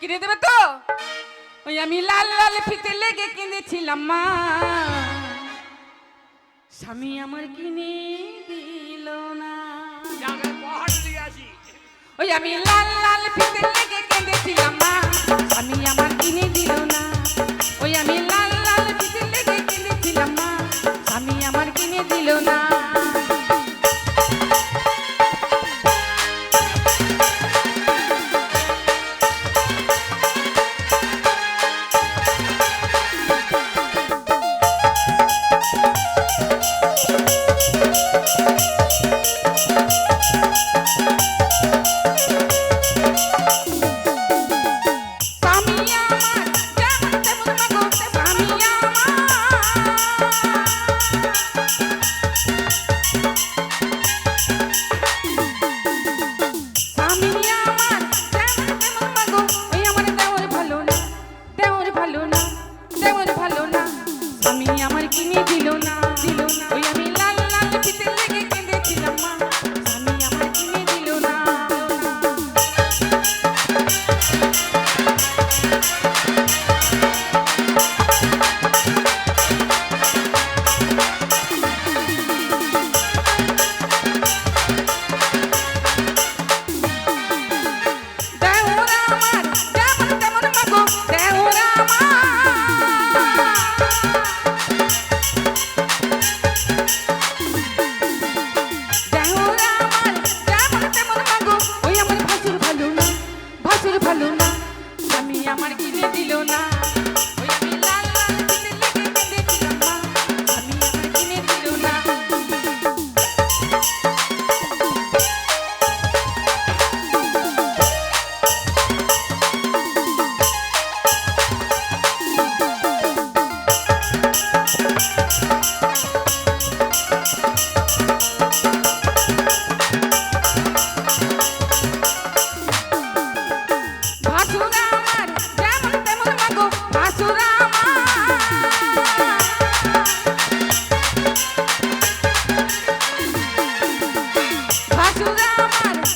কিনে দেবে তো? ওই আমি লাল লাল ফিতে লেগে কিনেছিলাম মা। স্বামী আমার কিনে দিল না। ওই আমি লাল লাল ফিতে লেগে কিনেছিলাম মা। স্বামী আমার Come on.